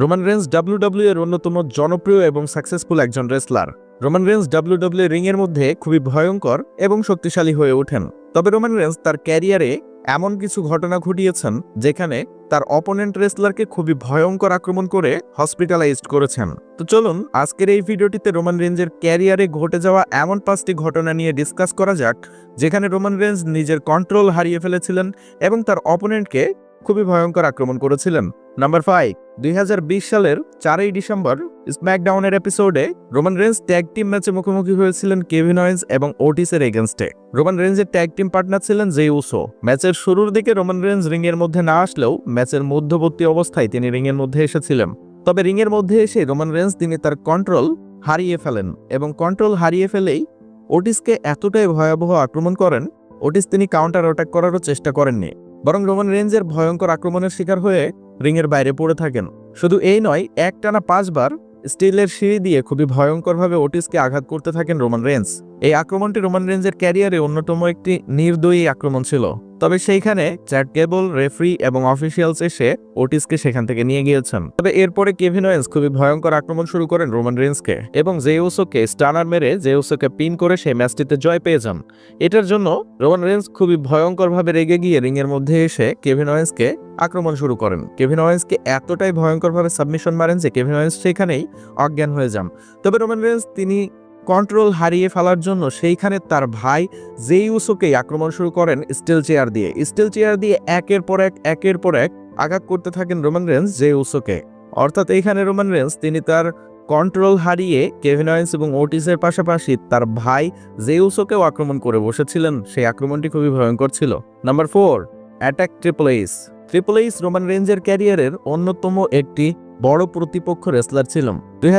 Roman Reigns WWE এর অন্যতম জনপ্রিয় এবং সাকসেসফুল একজন wrestler Roman Reigns W W ring এর মধ্যে খুবই ভয়ঙ্কর এবং শক্তিশালী হয়ে ওঠেন। তবে রোমান রেন্স তার ক্যারিয়ারে এমন কিছু ঘটনা ঘটিয়েছেন, যেখানে তার অপোনেন্ট রেসলারকে খুবই ভয়ঙ্কর আক্রমণ করে হসপিটালাইজড করেছেন। তো চলুন, আজকের এই ভিডিওটিতে রোমান রেঞ্জের ক্যারিয়ারে ঘটে যাওয়া এমন পাঁচটি ঘটনা নিয়ে ডিসকাস করা যাক, যেখানে রোমান রেঞ্জ নিজের কন্ট্রোল হারিয়ে ফেলেছিলেন এবং তার অপোনেন্টকে খুবই ভয়ঙ্কর আক্রমণ করেছিলেন। নাম্বার ফাইভ দুই হাজার বিশ সালের চারই ডিসেম্বর স্ম্যাকডাউনের এপিসোডে রোমান রেঞ্জ ট্যাগ টিম ম্যাচে মুখোমুখি হয়েছিলেন কেভিন অয়েন্স এবং ওটিসের এগেনস্টে। রোমান রেঞ্জের ট্যাগ টিম পার্টনার ছিলেন জে উসো। ম্যাচের শুরুর দিকে রোমান রেঞ্জ রিং এর মধ্যে না আসলেও ম্যাচের মধ্যবর্তী অবস্থায় তিনি রিং এর মধ্যে এসেছিলেন। তবে রিং এর মধ্যে এসে রোমান রেঞ্জ তিনি তার কন্ট্রোল হারিয়ে ফেলেন এবং কন্ট্রোল হারিয়ে ফেলেই ওটিসকে এতটাই ভয়াবহ আক্রমণ করেন, ওটিস তিনি কাউন্টার অ্যাটাক করারও চেষ্টা করেননি। বরং রোমান রেঞ্জের ভয়ঙ্কর আক্রমণের শিকার হয়ে রিংয়ের বাইরে পড়ে থাকেন। শুধু এই নয়, একটানা পাঁচবার স্টিলের সিঁড়ি দিয়ে খুবই ভয়ঙ্করভাবে ওটিসকে আঘাত করতে থাকেন রোমান রেঞ্জ। এই আক্রমণটি রোমান রেঞ্জের ক্যারিয়ারে অন্যতম একটি নির্দয়ী আক্রমণ ছিল। তবে সেইখানে চ্যাট কেবল, রেফারি এবং অফিসিয়ালস এসে ওটিসকে সেখান থেকে নিয়ে গিয়েছেন। তবে এরপরে কেভিন ওয়েন্স খুবই ভয়ঙ্কর আক্রমণ শুরু করেন রোমান রেঞ্জকে এবং জেউসোকে স্টানার মেরে জেউসোকে পিন করে সেই ম্যাচটিতে জয় পেয়ে যান। এটার জন্য রোমান রেঞ্জ খুবই ভয়ঙ্করভাবে রেগে গিয়ে রিংয়ের মধ্যে এসে কেভিন ওয়েন্সকে আক্রমণ শুরু করেন। কেভিন ওয়েন্সকে এতটাই ভয়ঙ্করভাবে সাবমিশন মারেন যে কেভিন ওয়েন্স সেখানেই অজ্ঞান হয়ে যান। তবে রোমান রেঞ্জ তিনি কন্ট্রোল হারিয়ে ফেলার জন্য সেইখানে তার ভাই জেইউসোকেই আক্রমণ শুরু করেন স্টিল চেয়ার দিয়ে। স্টিল চেয়ার দিয়ে একের পর এক, একের পর এক আঘাত করতে থাকেন রোমান রেন্স জেইউসোকে। অর্থাৎ এইখানে রোমান রেন্স তিনি তার কন্ট্রোল হারিয়ে কেভিন ওয়েন্স এবং ওটিসের পাশাপাশি তার ভাই জেউসোকেও আক্রমণ করে বসেছিলেন। সেই আক্রমণটি খুবই ভয়ঙ্কর ছিল। Number four, attack triple H triple H Roman রেঞ্জের ক্যারিয়ারের অন্যতম একটি বড় প্রতিপক্ষ রেসলার ছিলেন। দুই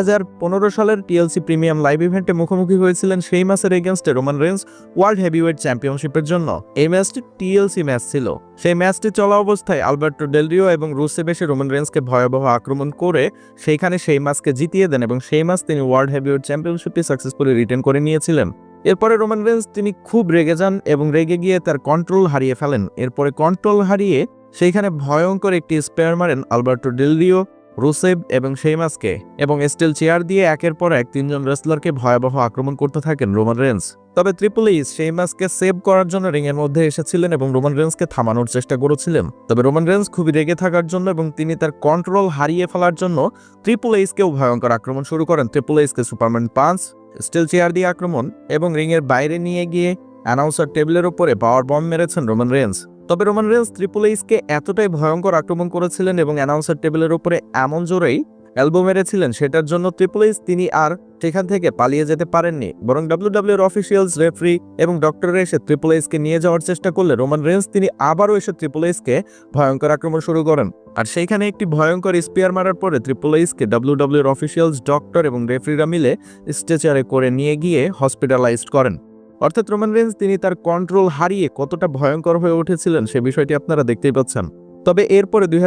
সালের টিএলসি প্রিমিয়াম লাইভ ইভেন্টে মুখোমুখি হয়েছিলেন সেই মাসের এগেনস্টে রোমান রেঞ্জ ওয়ার্ল্ড হেভিওয়েট চ্যাম্পিয়নশিপের জন্য। এই ম্যাচটি টিএলসি ম্যাচ ছিল। সেই ম্যাচটি চলা অবস্থায় আলবার্টো ডেলরিও এবং রুসে বেশে রোমান রেঞ্জকে ভয়াবহ আক্রমণ করে সেইখানে সেই ম্যাচকে জিতিয়ে দেন এবং সেই ম্যাচ তিনি ওয়ার্ল্ড হেভিওয়েট চ্যাম্পিয়নশিপটি সাকসেসফুলি রিটার্ন করে নিয়েছিলেন। এরপরে রোমান রেঞ্জ তিনি খুব রেগে যান এবং রেগে গিয়ে তার কন্ট্রোল হারিয়ে ফেলেন। এরপরে কন্ট্রোল হারিয়ে সেইখানে ভয়ঙ্কর একটি স্পেয়ার মারেন আলবার্টো ডেলরিও রুসেব এবং সেইমাসকে এবং স্টিল চেয়ার দিয়ে একের পর এক তিনজন রেসলারকে ভয়াবহ আক্রমণ করতে থাকেন রোমান রেন্স তবে ট্রিপল ইস সেইমাসকে সেভ করার জন্য রিংয়ের মধ্যে এসেছিলেন এবং রোমান রেন্সকে থামানোর চেষ্টা করেছিলেন। তবে রোমান রেন্স খুবই রেগে থাকার জন্য এবং তিনি তার কন্ট্রোল হারিয়ে ফেলার জন্য ট্রিপল এইসকেও ভয়ঙ্কর আক্রমণ শুরু করেন। ট্রিপল এইসকে সুপারম্যান পাঁচ স্টিল চেয়ার দিয়ে আক্রমণ এবং রিংয়ের বাইরে নিয়ে গিয়ে অ্যানাউন্সার টেবিলের উপরে পাওয়ার বম মেরেছেন রোমান রেন্স তবে রোমান রেন্স ট্রিপল এইসকে এতটাই ভয়ঙ্কর আক্রমণ করেছিলেন এবং অ্যানাউন্সার টেবিলের উপরে এমন জোরেই অ্যালবো মেরেছিলেন, সেটার জন্য ট্রিপল এইস তিনি আর সেখান থেকে পালিয়ে যেতে পারেননি। বরং ডাব্লিউডাব্লিউ এর অফিসিয়ালস রেফারি এবং ডক্টররা এসে ট্রিপল এইসকে নিয়ে যাওয়ার চেষ্টা করলে রোমান রেন্স তিনি আবারও এসে ট্রিপল এইসকে ভয়ঙ্কর আক্রমণ শুরু করেন। আর সেইখানে একটি ভয়ঙ্কর স্পিয়ার মারার পরে ট্রিপল এইসকে ডাব্লিউডাব্লিউ এর অফিসিয়ালস ডক্টর এবং রেফারিরা মিলে স্ট্রেচারে করে নিয়ে গিয়ে হসপিটালাইজড করেন। অর্থাৎ রোমান রেঞ্জ তিনি তার কন্ট্রোল হারিয়ে কতটা ভয়ঙ্কর হয়ে উঠেছিলেন সে বিষয়টি আপনারা দেখতেই পাচ্ছেন। তবে এরপরে দুই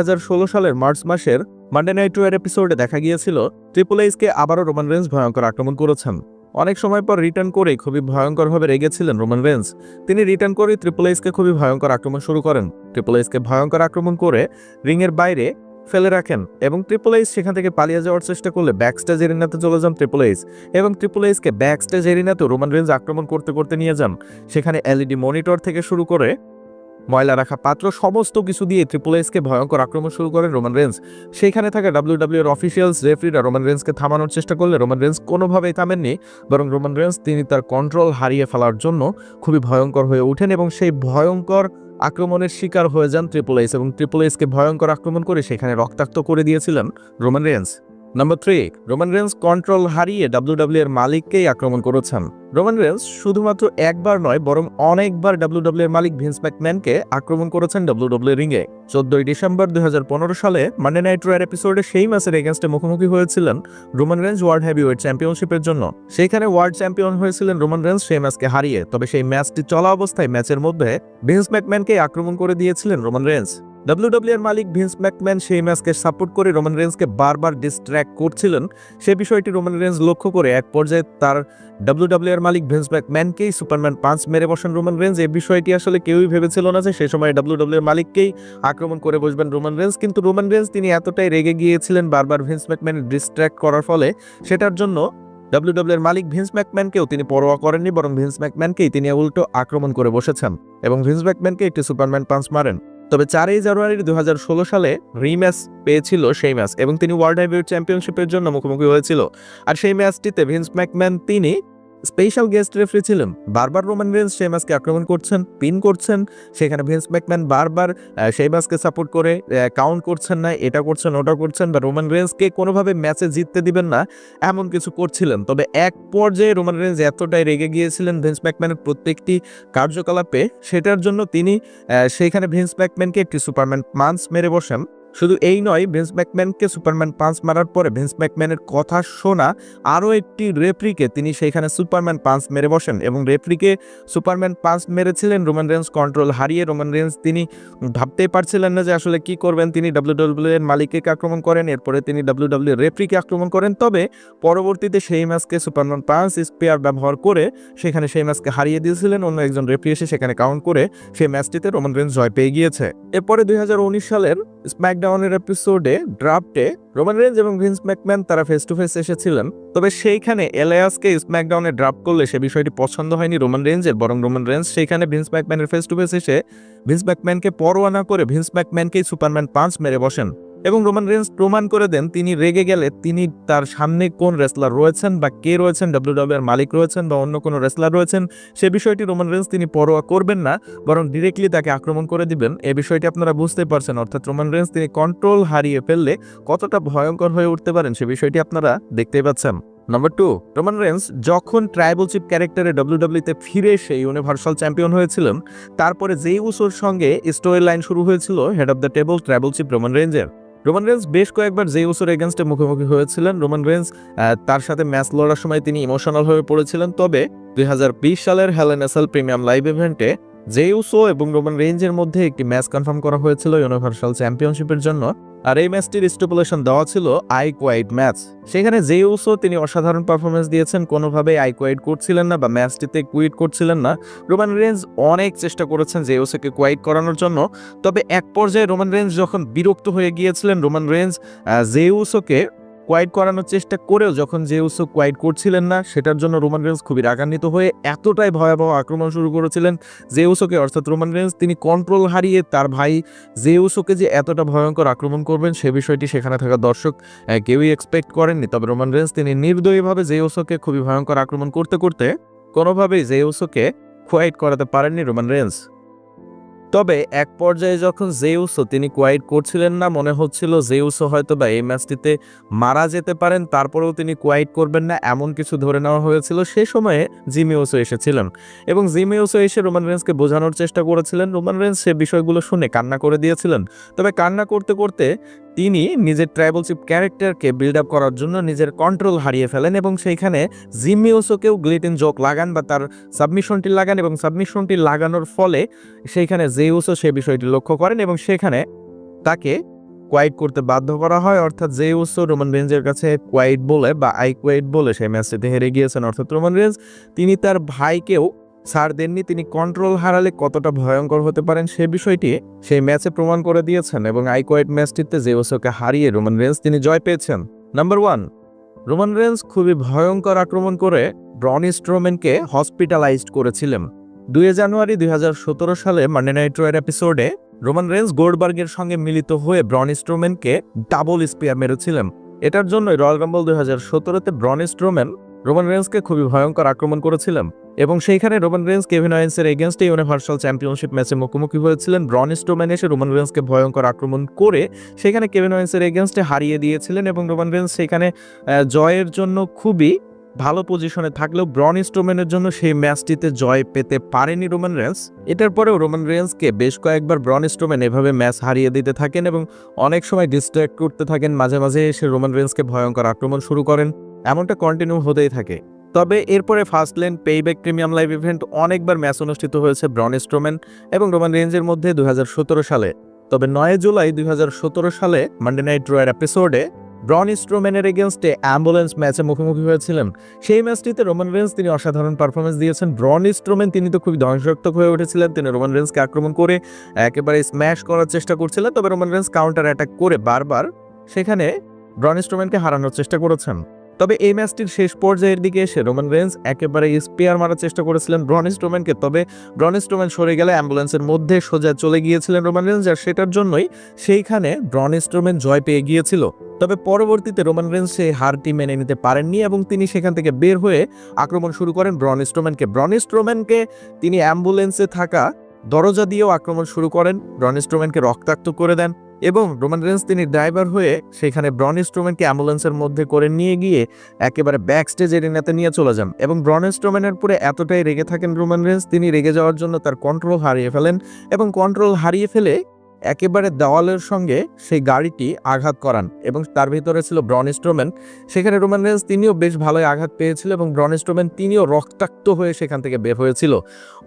সালের মার্চ মাসের মানডে নাইট ওয়ার এপিসোডে দেখা গিয়েছিল ট্রিপল এইসকে আবারও রোমান রেঞ্জ ভয়ঙ্কর আক্রমণ করেছেন। অনেক সময় পর রিটার্ন করে খুবই ভয়ঙ্করভাবে রেগেছিলেন রোমান রেঞ্জ তিনি রিটার্ন করে ট্রিপল এইসকে খুবই ভয়ঙ্কর আক্রমণ শুরু করেন। ট্রিপল এইসকে ভয়ঙ্কর আক্রমণ করে রিংয়ের বাইরে ফেলে রাখেন এবং ট্রিপল এইস সেখান থেকে পালিয়ে যাওয়ার চেষ্টা করলে ব্যাকস্টেজ এরিনাতে চলে যান ট্রিপল এইস এবং ট্রিপল এইসকে ব্যাকস্টেজ এরিনাতেও রোমান রেঞ্জ আক্রমণ করতে করতে নিয়ে যান। সেখানে এলইডি মনিটর থেকে শুরু করে ময়লা রাখা পাত্র সমস্ত কিছু দিয়ে ট্রিপল এইসকে ভয়ঙ্কর আক্রমণ শুরু করেন রোমান রেঞ্জ সেখানে থাকা ডাব্লিউডাব্লিউ এর অফিসিয়ালস রেফারিরা রোমান রেঞ্জকে থামানোর চেষ্টা করলে রোমান রেঞ্জ কোনোভাবেই থামেননি, বরং রোমান রেঞ্জ তিনি তার কন্ট্রোল হারিয়ে ফেলার জন্য খুবই ভয়ঙ্কর হয়ে ওঠেন এবং সেই ভয়ঙ্কর আক্রমণের শিকার হয়ে যান ট্রিপল এইস এবং ট্রিপল এইসকে ভয়ঙ্কর আক্রমণ করে সেখানে রক্তাক্ত করে দিয়েছিলেন Roman Reigns. Number three Roman Reigns control হারিয়ে ডাব্লিউডাব্লিউ এর মালিককেই আক্রমণ করেছেন। রোমান রেন্স শুধুমাত্র একবার নয়, বরং অনেকবার ডাব্লিউডাব্লিউ এর মালিক ভিন্স ম্যাকম্যানকে আক্রমণ করেছেন ডাব্লিউডাব্লিউ রিংয়ে। চোদ্দই ডিসেম্বর দুই সালে মানডে নাইট রয়ার এপিসোডে সেই ম্যাচের এগেনস্টে মুখোমুখি হয়েছিলেন রোমান রেঞ্জ ওয়ার্ল্ড হেভিওয়েট চ্যাম্পিয়নশিপের জন্য। সেখানে ওয়ার্ল্ড চ্যাম্পিয়ন হয়েছিলেন রোমান রেঞ্জ সেই ম্যাচকে হারিয়ে, তবে সেই ম্যাচটি চলা অবস্থায় ম্যাচের মধ্যে ভিন্স ম্যাকম্যানকে আক্রমণ করে দিয়েছিলেন রোমান রেঞ্জ ডাব্লিউডাব্লিউ এর মালিক ভিন্স ম্যাকম্যান সেই ম্যাচকে সাপোর্ট করে রোমান রেন্সকে বারবার ডিস্ট্র্যাক্ট করছিলেন। সে বিষয়টি রোমান রেন্স লক্ষ্য করে এক পর্যায়ে তার ডাব্লিউডাব্লিউ এর মালিক ভিন্স ম্যাকম্যানকেই সুপারম্যান পাঁচ মেরে বসেন রোমান রেন্স। এই বিষয়টি আসলে কেউই ভেবেছিল না যে সেই সময় ডাব্লিউডাব্লিউ এর মালিককেই আক্রমণ করে বসবেন রোমান রেন্স। কিন্তু রোমান রেন্স তিনি এতটাই রেগে গিয়েছিলেন বারবার ভিন্স ম্যাকম্যান ডিস্ট্র্যাক্ট করার ফলে। সেটার জন্য ডাব্লিউডাব্লিউ এর মালিক ভিন্স ম্যাকম্যানকেও তিনি পরোয়া করেননি, বরং ভিন্স ম্যাকম্যানকেই তিনি উল্টো আক্রমণ করে বসেছেন এবং ভিন্স ম্যাকম্যানকে একটি সুপারম্যান পাঞ্চ মারেন। তবে চারই জানুয়ারি দু হাজার ষোলো সালে রিম্যাচ পেয়েছিল সেই ম্যাচ এবং তিনি ওয়ার্ল্ড হেভিওয়েট চ্যাম্পিয়নশিপের জন্য মুখোমুখি হয়েছিল। আর সেই ম্যাচটিতে ভিন্স ম্যাকম্যান তিনি স্পেশাল গেস্ট রেফারি ছিলেন। বারবার রোমান রেন্স ম্যাচকে আক্রমণ করছেন পিন করছেন, সেখানে ভেন্স ম্যাকম্যান বারবার ম্যাচকে সাপোর্ট করে কাউন্ট করছেন না, এটা করছেন, ওটা করছেন, বা রোমান রেন্সকে কোনোভাবে ম্যাচে জিততে দিবেন না, এমন কিছু করছিলেন। তবে এক পর্যায়ে রোমান রেন্স এতটাই রেগে গিয়েছিলেন ভেন্স ম্যাকম্যানের প্রত্যেকটি কার্যকলাপে, সেটার জন্য তিনি সেইখানে ভিন্স ম্যাকম্যানকে একটি সুপারম্যান পাঞ্চ মেরে বসেন। শুধু এই নয়, ভেন্স ম্যাকম্যানকে সুপারম্যান পাঞ্চ মারার পরে ভেন্স ম্যাকম্যানের কথা শোনা আরও একটি রেফরিকে তিনি সেইখানে সুপারম্যান পাঞ্চ মেরে বসেন এবং রেফরিকে সুপারম্যান পাঞ্চ মেরেছিলেন রোমান রেন্স কন্ট্রোল হারিয়ে। রোমান রেন্স তিনি ভাবতেই পারছিলেন না যে আসলে কি করবেন। তিনি ডাব্লিউডাব্লিউ এর মালিককে আক্রমণ করেন, এরপরে তিনি ডাব্লিউডাব্লিউ রেফরিকে আক্রমণ করেন। তবে পরবর্তীতে সেই ম্যাচকে সুপারম্যান পাঞ্চ স্পেয়ার ব্যবহার করে সেখানে সেই ম্যাচকে হারিয়ে দিয়েছিলেন। অন্য একজন রেফরি এসে সেখানে কাউন্ট করে সেই ম্যাচটিতে রোমান রেন্স জয় পেয়ে গিয়েছে। এরপরে দুই হাজার উনিশ সালের স্ম্যাকডাউনের এপিসোডে ড্রাফটে রোমান রেঞ্জ এবং ভিন্স ম্যাকম্যান তারা ফেস টু ফেস এসেছিলেন। তবে সেইখানে এলায়াসকে স্ম্যাকডাউনে ড্রাফট করলে সে বিষয়টি পছন্দ হয়নি রোমান রেঞ্জের বরং রোমান রেঞ্জ সেইখানে ভিন্স ম্যাকম্যানের ফেস টু ফেস এসে ভিন্স ম্যাকম্যানকে পরোয়া না করে ভিন্স ম্যাকম্যানকেই সুপারম্যান পাঁচ মেরে বসেন। এবং রোমান রেঞ্জ প্রমাণ করে দেন, তিনি রেগে গেলে তিনি তার সামনে কোন রেসলার রয়েছেন বা কে রয়েছেন ডাব্লিউডাব্লিউ এর মালিক রয়েছেন বা অন্য কোনো রেসলার রয়েছেন, সে বিষয়টি রোমান রেঞ্জ তিনি পরোয়া করবেন না, বরং ডিরেক্টলি তাকে আক্রমণ করে দিবেন। এ বিষয়টি আপনারা বুঝতে পারছেন, অর্থাৎ রোমান রেঞ্জ তিনি কন্ট্রোল হারিয়ে ফেললে কতটা ভয়ঙ্কর হয়ে উঠতে পারেন, সে বিষয়টি আপনারা দেখতেই পাচ্ছেন। নাম্বার টু রোমান রেন্স যখন ট্রাইবল চিপ ক্যারেক্টারে ডাব্লিউডাব্লিউতে ফিরে এসে ইউনিভার্সাল চ্যাম্পিয়ন হয়েছিলেন, তারপরে যেই উসোর সঙ্গে স্টোরি লাইন শুরু হয়েছিল head of the table tribal chief Roman রেঞ্জের। রোমান রেন্স বেশ কয়েকবার যে উসোর এগেনস্টে মুখোমুখি হয়েছিলেন। রোমান রেন্স তার সাথে ম্যাচ লড়ার সময় তিনি ইমোশনাল হয়ে পড়েছিলেন। তবে দুই হাজার বিশ সালের হেলেনেসাল প্রিমিয়াম লাইভ ইভেন্টে জেউসো এবং রোমান রেঞ্জের মধ্যে একটি ম্যাচ কনফার্ম করা হয়েছিল ইউনিভার্সাল চ্যাম্পিয়নশিপের জন্য। আর এই ম্যাচটির স্টিপুলেশন দেওয়া ছিল আই কোয়াইড ম্যাচ। সেখানে জেউসো তিনি অসাধারণ পারফরমেন্স দিয়েছেন কোনোভাবে আই কোয়াইড করছিলেন না বা ম্যাচটিতে কুইট করছিলেন না। রোমান রেঞ্জ অনেক চেষ্টা করেছেন জেউসোকে কোয়াইট করানোর জন্য, তবে এক পর্যায়ে রোমান রেঞ্জ যখন বিরক্ত হয়ে গিয়েছিলেন, রোমান রেঞ্জ জেউসোকে কোয়াইট করানোর চেষ্টা করেও যখন জেউসো কোয়াইট করছিলেন না, সেটার জন্য রোমান রেঞ্জ খুবই রাগান্বিত হয়ে এতটাই ভয়াবহ আক্রমণ শুরু করেছিলেন জেউসোকে। অর্থাৎ রোমান রেঞ্জ তিনি কন্ট্রোল হারিয়ে তার ভাই জেউসোকে যে এতটা ভয়ঙ্কর আক্রমণ করবেন, সে বিষয়টি সেখানে থাকা দর্শক কেউই এক্সপেক্ট করেননি। তবে রোমান রেঞ্জ তিনি নির্দয়ীভাবে জেউসোকে খুবই ভয়ঙ্কর আক্রমণ করতে করতে কোনোভাবেই জেউসোকে কোয়াইট করাতে পারেননি রোমান রেঞ্জ। তবে এক পর্যায়ে যখন জেউসও তিনি কোয়াইট করছিলেন না, মনে হচ্ছিল জেউসও হয়তো বা এই ম্যাচটিতে মারা যেতে পারেন, তারপরেও তিনি কোয়াইট করবেন না, এমন কিছু ধরে নেওয়া হয়েছিল। সে সময়ে জিমিওসও এসেছিলেন এবং জিমিওসও এসে রোমান রেন্সকে বোঝানোর চেষ্টা করেছিলেন। রোমান রেন্স সে বিষয়গুলো শুনে কান্না করে দিয়েছিলেন। তবে কান্না করতে করতে তিনি নিজের ট্রাইবলশিপ ক্যারেক্টারকে বিল্ড আপ করার জন্য নিজের কন্ট্রোল হারিয়ে ফেলেন এবং সেইখানে জিমিওসোকেও গ্লিটিন জোক লাগান বা তার সাবমিশনটি লাগান এবং সাবমিশনটি লাগানোর ফলে সেইখানে জেউসো সে বিষয়টি লক্ষ্য করেন এবং সেখানে তাকে কোয়াইট করতে বাধ্য করা হয়। অর্থাৎ জেউসো রোমান রেঞ্জের কাছে কোয়াইট বলে বা আই কোয়াইট বলে সেই ম্যাচটিতে হেরে গিয়েছেন। অর্থাৎ রোমান রেঞ্জ তিনি তার ভাইকেও ছাড় দেননি, তিনি কন্ট্রোল হারালে কতটা ভয়ঙ্কর হতে পারেন সে বিষয়টি সেই ম্যাচে প্রমাণ করে দিয়েছেন এবং আইকোয়েট ম্যাচটিতে জেউসোকে হারিয়ে রোমান রেঞ্জ তিনি জয় পেয়েছেন। নাম্বার ওয়ান, রোমান রেঞ্জ খুবই ভয়ঙ্কর আক্রমণ করে ব্রনি স্ট্রোমেনকে হসপিটালাইজড করেছিলেন। দুই জানুয়ারি দুই হাজার সতেরো সালে মান্ডে নাইট রয়ের এপিসোডে রোমান রেঞ্জ গোল্ডবার্গের সঙ্গে মিলিত হয়ে ব্রন স্ট্রোমেনকে ডাবল স্পিয়ার মেরেছিলেন। এটার জন্যই রয়্যাল রাম্বল দুই হাজার সতেরোতে ব্রন স্ট্রোমেন রোমান রেঞ্জকে খুবই ভয়ঙ্কর আক্রমণ করেছিলেন। এবং সেইখানে রোমান রেঞ্জ কেভিন অয়েন্সের এগেনস্টে ইউনিভার্সাল চ্যাম্পিয়নশিপ ম্যাচে মুখোমুখি হয়েছিলেন। ব্রন স্ট্রোম্যান এসে রোমান রেঞ্জকে ভয়ঙ্কর আক্রমণ করে সেখানে কেভিন অয়েন্সের এগেনস্টে হারিয়ে দিয়েছিলেন এবং রোমান রেঞ্জ সেখানে জয়ের জন্য খুবই ভালো পজিশনে থাকলেও ব্রন স্ট্রোম্যানের জন্য সেই ম্যাচটিতে জয় পেতে পারেনি রোমান রেন্স এটার পরেও রোমান রেন্সকে বেশ কয়েকবার ব্রন স্ট্রোম্যান এভাবে ম্যাচ হারিয়ে দিতে থাকেন এবং অনেক সময় ডিস্ট্র্যাক্ট করতে থাকেন। মাঝে মাঝে এসে রোমান রেন্সকে ভয়ঙ্কর আক্রমণ শুরু করেন। এমনটা কন্টিনিউ হতেই থাকে। তবে এরপরে Fastlane Payback premium live event অনেকবার ম্যাচ অনুষ্ঠিত হয়েছে ব্রন স্ট্রোম্যান এবং রোমান রেঞ্জের মধ্যে সতেরো সালে। তবে নয় জুলাই দু হাজার সতেরো সালে মানডে নাইট রয়ের এপিসোডে ব্রন স্ট্রোম্যানের এগেনস্টে অ্যাম্বুলেন্স ম্যাচে মুখোমুখি হয়েছিলেন। সেই ম্যাচটিতে রোমান রেন্স তিনি অসাধারণ পারফরমেন্স দিয়েছেন। ব্রন স্ট্রোম্যান তিনি তো খুবই ধ্বংসাত্মক হয়ে উঠেছিলেন। তিনি রোমান রেন্সকে আক্রমণ করে একেবারে স্ম্যাশ করার চেষ্টা করছিলেন। তবে রোমান রেন্স কাউন্টার অ্যাটাক করে বারবার সেখানে ব্রন স্ট্রোম্যানকে হারানোর চেষ্টা করেছেন। তবে এই ম্যাচটির শেষ পর্যায়ের দিকে এসে রোমান রেন্স একেবারে স্পেয়ার মারার চেষ্টা করেছিলেন ব্রন তবে ব্রন স্ট্রোম্যান সরে গেলে অ্যাম্বুলেন্সের মধ্যে সোজা চলে গিয়েছিলেন রোমান রেন্স আর সেটার জন্যই সেইখানে ব্রন জয় পেয়ে গিয়েছিল। তবে পরবর্তীতে রোমান রেন্স সেই হারটি মেনে নিতে পারেননি এবং তিনি সেখান থেকে বের হয়ে আক্রমণ শুরু করেন ব্রন স্ট্রোম্যানকে তিনি অ্যাম্বুলেন্সে থাকা দরজা দিয়েও আক্রমণ শুরু করেন। ব্রন স্ট্রোম্যানকে রক্তাক্ত করে দেন। এবং রোমান রেন্স তিনি ড্রাইভার হয়ে সেখানে ব্রন স্ট্রোম্যানকে অ্যাম্বুলেন্সের মধ্যে করে নিয়ে গিয়ে একেবারে ব্যাক স্টেজ এরিনাতে নিয়ে চলে যান এবং ব্রন স্ট্রোম্যানের পরে এতটাই রেগে থাকেন রোমান রেন্স, তিনি রেগে যাওয়ার জন্য তার কন্ট্রোল হারিয়ে ফেলেন এবং কন্ট্রোল হারিয়ে ফেলে একেবারে দেওয়ালের সঙ্গে সেই গাড়িটি আঘাত করান এবং তার ভিতরে ছিল ব্রন স্ট্রোম্যান সেখানে রোমান রেন্স তিনিও বেশ ভালোই আঘাত পেয়েছিল এবং ব্রন স্ট্রোম্যান তিনিও রক্তাক্ত হয়ে সেখান থেকে বের হয়েছিল।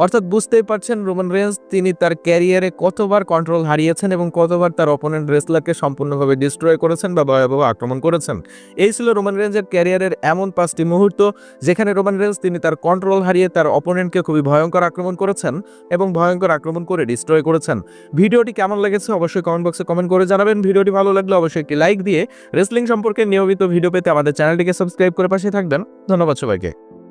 অর্থাৎ বুঝতেই পারছেন, রোমান রেন্স তিনি তার ক্যারিয়ারে কতবার কন্ট্রোল হারিয়েছেন এবং কতবার তার অপোনেন্ট রেসলারকে সম্পূর্ণভাবে ডিস্ট্রয় করেছেন বা ভয়াবহ আক্রমণ করেছেন। এই ছিল রোমান রেঞ্জের ক্যারিয়ারের এমন পাঁচটি মুহূর্ত যেখানে রোমান রেঞ্জ তিনি তার কন্ট্রোল হারিয়ে তার অপোনেন্টকে খুবই ভয়ঙ্কর আক্রমণ করেছেন এবং ভয়ঙ্কর আক্রমণ করে ডিস্ট্রয় করেছেন। ভিডিওটি কেমন লেগেছে, অবশ্যই কমেন্ট বক্সে কমেন্ট করে জানাবেন। ভিডিওটি ভালো লাগলে অবশ্যই একটি লাইক দিয়ে রেসলিং সম্পর্কে নিয়মিত ভিডিও পেতে আমাদের চ্যানেলটিকে সাবস্ক্রাইব করে পাশে থাকবেন। ধন্যবাদ সবাইকে।